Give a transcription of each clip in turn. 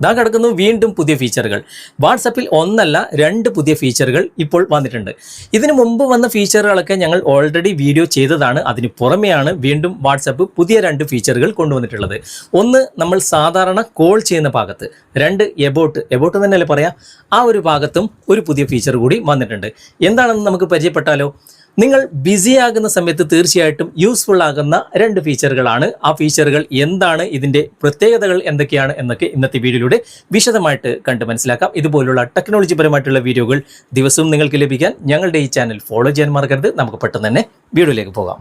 ഇതാ കിടക്കുന്നു വീണ്ടും പുതിയ ഫീച്ചറുകൾ വാട്സപ്പിൽ ഒന്നല്ല രണ്ട് പുതിയ ഫീച്ചറുകൾ ഇപ്പോൾ വന്നിട്ടുണ്ട്. ഇതിനു മുമ്പ് വന്ന ഫീച്ചറുകളൊക്കെ ഞങ്ങൾ ഓൾറെഡി വീഡിയോ ചെയ്തതാണ്. അതിന് പുറമെയാണ് വീണ്ടും വാട്സപ്പ് പുതിയ രണ്ട് ഫീച്ചറുകൾ കൊണ്ടുവന്നിട്ടുള്ളത്. ഒന്ന് നമ്മൾ സാധാരണ കോൾ ചെയ്യുന്ന ഭാഗത്ത് രണ്ട് എബോട്ട് എബോട്ട് തന്നെയല്ലേ പറയാം? ആ ഒരു ഭാഗത്തും ഒരു പുതിയ ഫീച്ചർ കൂടി വന്നിട്ടുണ്ട്. എന്താണെന്ന് നമുക്ക് പരിചയപ്പെട്ടാലോ? നിങ്ങൾ ബിസി ആകുന്ന സമയത്ത് തീർച്ചയായിട്ടും യൂസ്ഫുൾ ആകുന്ന രണ്ട് ഫീച്ചറുകളാണ് ആ ഫീച്ചറുകൾ എന്താണ്? ഇതിന്റെ പ്രത്യേകതകൾ എന്തൊക്കെയാണ്? എന്നൊക്കെ ഇന്നത്തെ വീഡിയോയിലൂടെ വിശദമായിട്ട് കണ്ട് മനസ്സിലാക്കാം. ഇതുപോലുള്ള ടെക്നോളജി പരമായിട്ടുള്ള വീഡിയോകൾ ദിവസവും നിങ്ങൾക്ക് ലഭിക്കാൻ ഞങ്ങളുടെ ഈ ചാനൽ ഫോളോ ചെയ്യാൻ മറക്കരുത്. നമുക്ക് പെട്ടെന്ന് തന്നെ വീഡിയോയിലേക്ക് പോകാം.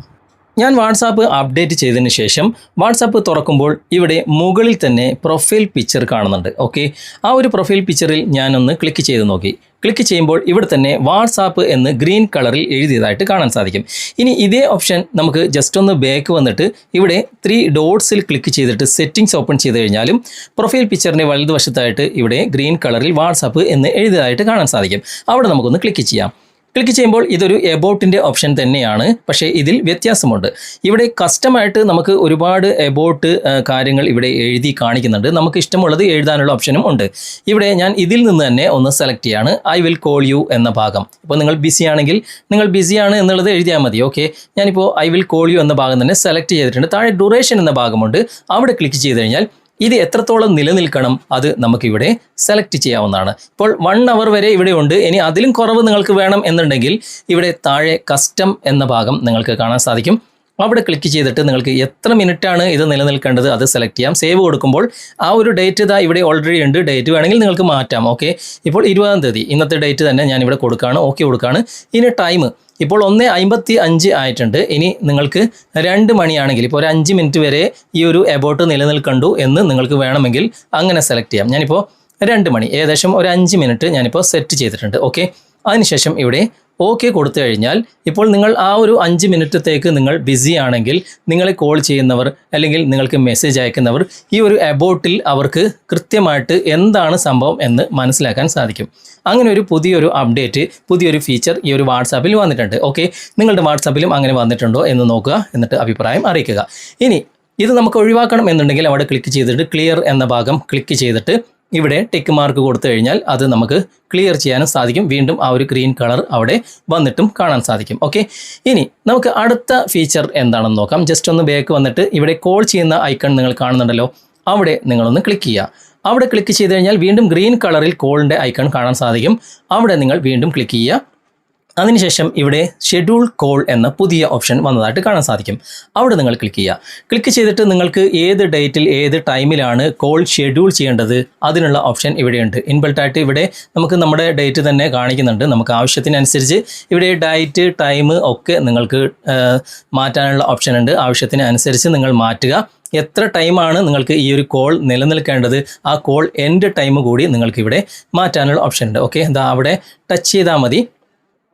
ഞാൻ വാട്സാപ്പ് അപ്ഡേറ്റ് ചെയ്തതിന് ശേഷം വാട്സാപ്പ് തുറക്കുമ്പോൾ ഇവിടെ മുകളിൽ തന്നെ പ്രൊഫൈൽ പിക്ചർ കാണുന്നുണ്ട് ഓക്കെ? ആ ഒരു പ്രൊഫൈൽ പിക്ചറിൽ ഞാനൊന്ന് ക്ലിക്ക് ചെയ്ത് നോക്കി. ക്ലിക്ക് ചെയ്യുമ്പോൾ ഇവിടെ തന്നെ വാട്സാപ്പ് എന്ന് ഗ്രീൻ കളറിൽ എഴുതിയതായിട്ട് കാണാൻ സാധിക്കും. ഇനി ഇതേ ഓപ്ഷൻ നമുക്ക് ജസ്റ്റ് ഒന്ന് ബാക്ക് വന്നിട്ട് ഇവിടെ ത്രീ ഡോട്ട്സിൽ ക്ലിക്ക് ചെയ്തിട്ട് സെറ്റിംഗ്സ് ഓപ്പൺ ചെയ്ത് കഴിഞ്ഞാലും പ്രൊഫൈൽ പിക്ചറിന്റെ വലതുവശത്തായിട്ട് ഇവിടെ ഗ്രീൻ കളറിൽ വാട്സാപ്പ് എന്ന് എഴുതിയതായിട്ട് കാണാൻ സാധിക്കും. അവിടെ നമുക്കൊന്ന് ക്ലിക്ക് ചെയ്യാം. ക്ലിക്ക് ചെയ്യുമ്പോൾ ഇതൊരു എബോട്ടിന്റെ ഓപ്ഷൻ തന്നെയാണ്. പക്ഷേ ഇതിൽ വ്യത്യാസമുണ്ട്. ഇവിടെ കസ്റ്റമായിട്ട് നമുക്ക് ഒരുപാട് എബോട്ട് കാര്യങ്ങൾ ഇവിടെ എഴുതി കാണിക്കുന്നുണ്ട്. നമുക്ക് ഇഷ്ടമുള്ളത് എഴുതാനുള്ള ഓപ്ഷനും ഉണ്ട്. ഇവിടെ ഞാൻ ഇതിൽ നിന്ന് തന്നെ ഒന്ന് സെലക്ട് ചെയ്യാണ്. ഐ വിൽ കോൾ യു എന്ന ഭാഗം. ഇപ്പോൾ നിങ്ങൾ ബിസി ആണെങ്കിൽ നിങ്ങൾ ബിസിയാണ് എന്നുള്ളത് എഴുതിയാൽ മതി. ഓക്കെ. ഞാനിപ്പോൾ ഐ വിൽ കോൾ യു എന്ന ഭാഗം തന്നെ സെലക്ട് ചെയ്തിട്ടുണ്ട്. താഴെ ഡ്യൂറേഷൻ എന്ന ഭാഗമുണ്ട്. അവിടെ ക്ലിക്ക് ചെയ്ത് കഴിഞ്ഞാൽ ഇത് എത്രത്തോളം നിലനിൽക്കണം അത് നമുക്കിവിടെ സെലക്ട് ചെയ്യാവുന്നതാണ്. ഇപ്പോൾ വൺ അവർ വരെ ഇവിടെ ഉണ്ട്. ഇനി അതിലും കുറവ് നിങ്ങൾക്ക് വേണം എന്നുണ്ടെങ്കിൽ ഇവിടെ താഴെ കസ്റ്റം എന്ന ഭാഗം നിങ്ങൾക്ക് കാണാൻ സാധിക്കും. അവിടെ ക്ലിക്ക് ചെയ്തിട്ട് നിങ്ങൾക്ക് എത്ര മിനിറ്റാണ് ഇത് നിലനിൽക്കേണ്ടത് അത് സെലക്ട് ചെയ്യാം. സേവ് കൊടുക്കുമ്പോൾ ആ ഒരു ഡേറ്റ് ഇതാ ഇവിടെ ഓൾറെഡി ഉണ്ട്. ഡേറ്റ് വേണമെങ്കിൽ നിങ്ങൾക്ക് മാറ്റാം. ഓക്കെ ഇപ്പോൾ ഇരുപതാം തീയതി. ഇന്നത്തെ ഡേറ്റ് തന്നെ ഞാൻ ഇവിടെ കൊടുക്കുകയാണ്. ഓക്കെ കൊടുക്കുകയാണ്. ഇനി ടൈം ഇപ്പോൾ ഒന്ന് അമ്പത്തി അഞ്ച് ആയിട്ടുണ്ട്. ഇനി നിങ്ങൾക്ക് രണ്ട് മണിയാണെങ്കിൽ ഇപ്പോൾ ഒരു അഞ്ച് മിനിറ്റ് വരെ ഈ ഒരു എബോട്ട് നിലനിൽക്കണ്ടു എന്ന് നിങ്ങൾക്ക് വേണമെങ്കിൽ അങ്ങനെ സെലക്ട് ചെയ്യാം. ഞാനിപ്പോൾ രണ്ട് മണി ഏകദേശം ഒരു അഞ്ച് മിനിറ്റ് ഞാനിപ്പോൾ സെറ്റ് ചെയ്തിട്ടുണ്ട്. ഓക്കെ അതിനുശേഷം ഇവിടെ ഓക്കെ കൊടുത്തു കഴിഞ്ഞാൽ ഇപ്പോൾ നിങ്ങൾ ആ ഒരു അഞ്ച് മിനിറ്റത്തേക്ക് നിങ്ങൾ ബിസി ആണെങ്കിൽ നിങ്ങളെ കോൾ ചെയ്യുന്നവർ അല്ലെങ്കിൽ നിങ്ങൾക്ക് മെസ്സേജ് അയക്കുന്നവർ ഈ ഒരു അബോട്ടിൽ അവർക്ക് കൃത്യമായിട്ട് എന്താണ് സംഭവം എന്ന് മനസ്സിലാക്കാൻ സാധിക്കും. അങ്ങനെ ഒരു പുതിയൊരു അപ്ഡേറ്റ് പുതിയൊരു ഫീച്ചർ ഈ ഒരു വാട്സാപ്പിൽ വന്നിട്ടുണ്ട്. ഓക്കെ നിങ്ങളുടെ വാട്സാപ്പിലും അങ്ങനെ വന്നിട്ടുണ്ടോ എന്ന് നോക്കുക എന്നിട്ട് അഭിപ്രായം അറിയിക്കുക. ഇനി ഇത് നമുക്ക് ഒഴിവാക്കണം എന്നുണ്ടെങ്കിൽ അവിടെ ക്ലിക്ക് ചെയ്തിട്ട് ക്ലിയർ എന്ന ഭാഗം ക്ലിക്ക് ചെയ്തിട്ട് ഇവിടെ ടിക്ക് മാർക്ക് കൊടുത്തു കഴിഞ്ഞാൽ അത് നമുക്ക് ക്ലിയർ ചെയ്യാനും സാധിക്കും. വീണ്ടും ആ ഒരു ഗ്രീൻ കളർ അവിടെ വന്നിട്ടും കാണാൻ സാധിക്കും. ഓക്കെ ഇനി നമുക്ക് അടുത്ത ഫീച്ചർ എന്താണെന്ന് നോക്കാം. ജസ്റ്റ് ഒന്ന് ബാക്ക് വന്നിട്ട് ഇവിടെ കോൾ ചെയ്യുന്ന ഐക്കൺ നിങ്ങൾ കാണുന്നുണ്ടല്ലോ. അവിടെ നിങ്ങളൊന്ന് ക്ലിക്ക് ചെയ്യുക. അവിടെ ക്ലിക്ക് ചെയ്ത് കഴിഞ്ഞാൽ വീണ്ടും ഗ്രീൻ കളറിൽ കോളിന്റെ ഐക്കൺ കാണാൻ സാധിക്കും. അവിടെ നിങ്ങൾ വീണ്ടും ക്ലിക്ക് ചെയ്യുക. അതിനുശേഷം ഇവിടെ ഷെഡ്യൂൾ കോൾ എന്ന പുതിയ ഓപ്ഷൻ വന്നതായിട്ട് കാണാൻ സാധിക്കും. അവിടെ നിങ്ങൾ ക്ലിക്ക് ചെയ്യുക. ക്ലിക്ക് ചെയ്തിട്ട് നിങ്ങൾക്ക് ഏത് ഡേറ്റിൽ ഏത് ടൈമിലാണ് കോൾ ഷെഡ്യൂൾ ചെയ്യേണ്ടത്? അതിനുള്ള ഓപ്ഷൻ ഇവിടെയുണ്ട്. ഇൻബിൾട്ടായിട്ട് ഇവിടെ നമുക്ക് നമ്മുടെ ഡേറ്റ് തന്നെ കാണിക്കുന്നുണ്ട്. നമുക്ക് ആവശ്യത്തിനനുസരിച്ച് ഇവിടെ ഡേറ്റ് ടൈം ഒക്കെ നിങ്ങൾക്ക് മാറ്റാനുള്ള ഓപ്ഷൻ ഉണ്ട്. ആവശ്യത്തിനനുസരിച്ച് നിങ്ങൾ മാറ്റുക. എത്ര ടൈമാണ് നിങ്ങൾക്ക് ഈ ഒരു കോൾ നിലനിൽക്കേണ്ടത്? ആ കോൾ എൻഡ് ടൈം കൂടി നിങ്ങൾക്ക് ഇവിടെ മാറ്റാനുള്ള ഓപ്ഷൻ ഉണ്ട്. ഓക്കെ എന്താ അവിടെ ടച്ച് ചെയ്താൽ മതി.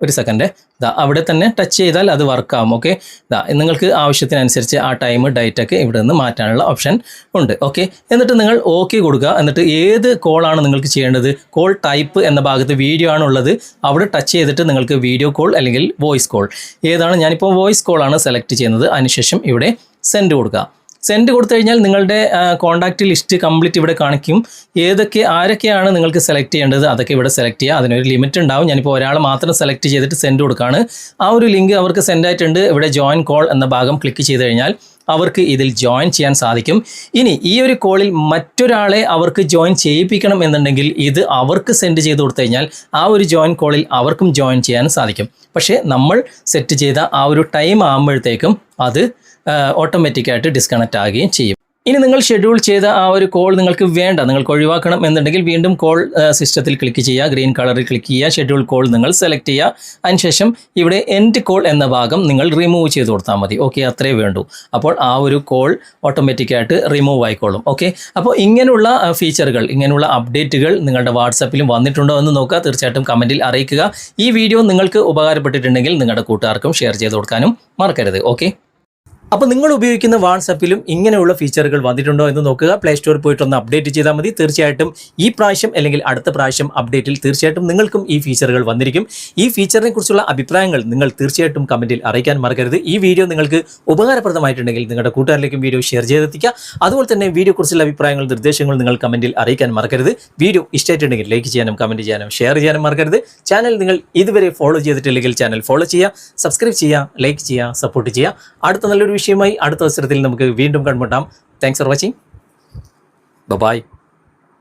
ഒരു സെക്കൻഡ് ദാ അവിടെ തന്നെ ടച്ച് ചെയ്താൽ അത് വർക്കാവും ഓക്കെ ദാ നിങ്ങൾക്ക് ആവശ്യത്തിനനുസരിച്ച് ആ ടൈം ഡേറ്റൊക്കെ ഇവിടെ നിന്ന് മാറ്റാനുള്ള ഓപ്ഷൻ ഉണ്ട് ഓക്കെ എന്നിട്ട് നിങ്ങൾ ഓക്കെ കൊടുക്കുക. എന്നിട്ട് ഏത് കോളാണ് നിങ്ങൾക്ക് ചെയ്യേണ്ടത്? കോൾ ടൈപ്പ് എന്ന ഭാഗത്ത് വീഡിയോ ആണുള്ളത് അവിടെ ടച്ച് ചെയ്തിട്ട് നിങ്ങൾക്ക് വീഡിയോ കോൾ അല്ലെങ്കിൽ വോയിസ് കോൾ ഏതാണ്? ഞാനിപ്പോൾ വോയിസ് കോളാണ് സെലക്ട് ചെയ്യുന്നത്. അതിനുശേഷം ഇവിടെ സെൻഡ് കൊടുക്കുക. സെൻഡ് കൊടുത്തു കഴിഞ്ഞാൽ നിങ്ങളുടെ കോൺടാക്റ്റ് ലിസ്റ്റ് കംപ്ലീറ്റ് ഇവിടെ കാണിക്കും. ഏതൊക്കെ ആരൊക്കെയാണ് നിങ്ങൾക്ക് സെലക്ട് ചെയ്യേണ്ടത് അതൊക്കെ ഇവിടെ സെലക്ട് ചെയ്യുക. അതിനൊരു ലിമിറ്റ് ഉണ്ടാവും. ഞാനിപ്പോൾ ഒരാൾ മാത്രം സെലക്ട് ചെയ്തിട്ട് സെൻഡ് കൊടുക്കുകയാണ് ആ ഒരു ലിങ്ക് അവർക്ക് സെൻഡ് ആയിട്ടുണ്ട്. ഇവിടെ ജോയിൻ കോൾ എന്ന ഭാഗം ക്ലിക്ക് ചെയ്ത് കഴിഞ്ഞാൽ അവർക്ക് ഇതിൽ ജോയിൻ ചെയ്യാൻ സാധിക്കും. ഇനി ഈ ഒരു കോളിൽ മറ്റൊരാളെ അവർക്ക് ജോയിൻ ചെയ്യിപ്പിക്കണം എന്നുണ്ടെങ്കിൽ ഇത് അവർക്ക് സെൻഡ് ചെയ്ത് കൊടുത്തു കഴിഞ്ഞാൽ ആ ഒരു ജോയിൻ കോളിൽ അവർക്കും ജോയിൻ ചെയ്യാൻ സാധിക്കും. പക്ഷേ നമ്മൾ സെറ്റ് ചെയ്ത ആ ഒരു ടൈം ആകുമ്പോഴത്തേക്കും അത് ഓട്ടോമാറ്റിക്കായിട്ട് ഡിസ്കണക്റ്റ് ആകുകയും ചെയ്യും. ഇനി നിങ്ങൾ ഷെഡ്യൂൾ ചെയ്ത ആ ഒരു കോൾ നിങ്ങൾക്ക് വേണ്ട. നിങ്ങൾക്ക് ഒഴിവാക്കണം എന്നുണ്ടെങ്കിൽ വീണ്ടും കോൾ സിസ്റ്റത്തിൽ ക്ലിക്ക് ചെയ്യുക. ഗ്രീൻ കളറിൽ ക്ലിക്ക് ചെയ്യുക. ഷെഡ്യൂൾ കോൾ നിങ്ങൾ സെലക്ട് ചെയ്യുക. അതിനുശേഷം ഇവിടെ എൻഡ് കോൾ എന്ന ഭാഗം നിങ്ങൾ റിമൂവ് ചെയ്ത് കൊടുത്താൽ മതി. ഓക്കെ അത്രേ വേണ്ടൂ. അപ്പോൾ ആ ഒരു കോൾ ഓട്ടോമാറ്റിക്കായിട്ട് റിമൂവ് ആയിക്കോളും. ഓക്കെ അപ്പോൾ ഇങ്ങനെയുള്ള ഫീച്ചറുകൾ ഇങ്ങനെയുള്ള അപ്ഡേറ്റുകൾ നിങ്ങളുടെ വാട്സപ്പിലും വന്നിട്ടുണ്ടോ എന്ന് നോക്കുക. തീർച്ചയായിട്ടും കമന്റിൽ അറിയിക്കുക. ഈ വീഡിയോ നിങ്ങൾക്ക് ഉപകാരപ്പെട്ടിട്ടുണ്ടെങ്കിൽ നിങ്ങളുടെ കൂട്ടുകാർക്കും ഷെയർ ചെയ്ത് കൊടുക്കാനും മറക്കരുത്. ഓക്കെ അപ്പോൾ നിങ്ങൾ ഉപയോഗിക്കുന്ന വാട്സപ്പിലും ഇങ്ങനെയുള്ള ഫീച്ചറുകൾ വന്നിട്ടുണ്ടോ എന്ന് നോക്കുക. പ്ലേ സ്റ്റോറിൽ പോയിട്ട് ഒന്ന് അപ്ഡേറ്റ് ചെയ്താൽ മതി. തീർച്ചയായിട്ടും ഈ പ്രാവശ്യം അല്ലെങ്കിൽ അടുത്ത പ്രാവശ്യം അപ്ഡേറ്റിൽ തീർച്ചയായിട്ടും നിങ്ങൾക്കും ഈ ഫീച്ചറുകൾ വന്നിരിക്കും. ഈ ഫീച്ചറിനെ കുറിച്ചുള്ള അഭിപ്രായങ്ങൾ നിങ്ങൾ തീർച്ചയായിട്ടും കമന്റിൽ അറിയിക്കാൻ മറക്കരുത്. ഈ വീഡിയോ നിങ്ങൾക്ക് ഉപകാരപ്രദമായിട്ടുണ്ടെങ്കിൽ നിങ്ങളുടെ കൂട്ടുകാരിലേക്കും വീഡിയോ ഷെയർ ചെയ്തെത്തിക്കുക. അതുപോലെ തന്നെ വീഡിയോ കുറിച്ചുള്ള അഭിപ്രായങ്ങൾ നിർദ്ദേശങ്ങൾ നിങ്ങൾ കമന്റിൽ അറിയിക്കാൻ മറക്കരുത്. വീഡിയോ ഇഷ്ടമായിട്ടുണ്ടെങ്കിൽ ലൈക്ക് ചെയ്യാനും കമന്റ് ചെയ്യാനും ഷെയർ ചെയ്യാനും മറക്കരുത്. ചാനൽ നിങ്ങൾ ഇതുവരെ ഫോളോ ചെയ്തിട്ടില്ലെങ്കിൽ ചാനൽ ഫോളോ ചെയ്യുക സബ്സ്ക്രൈബ് ചെയ്യുക ലൈക്ക് ചെയ്യുക സപ്പോർട്ട് ചെയ്യുക. അടുത്ത നല്ലൊരു വിഷയമായി അടുത്ത അവസരത്തിൽ നമുക്ക് വീണ്ടും കണ്ടുമുട്ടാം. Thanks for watching bye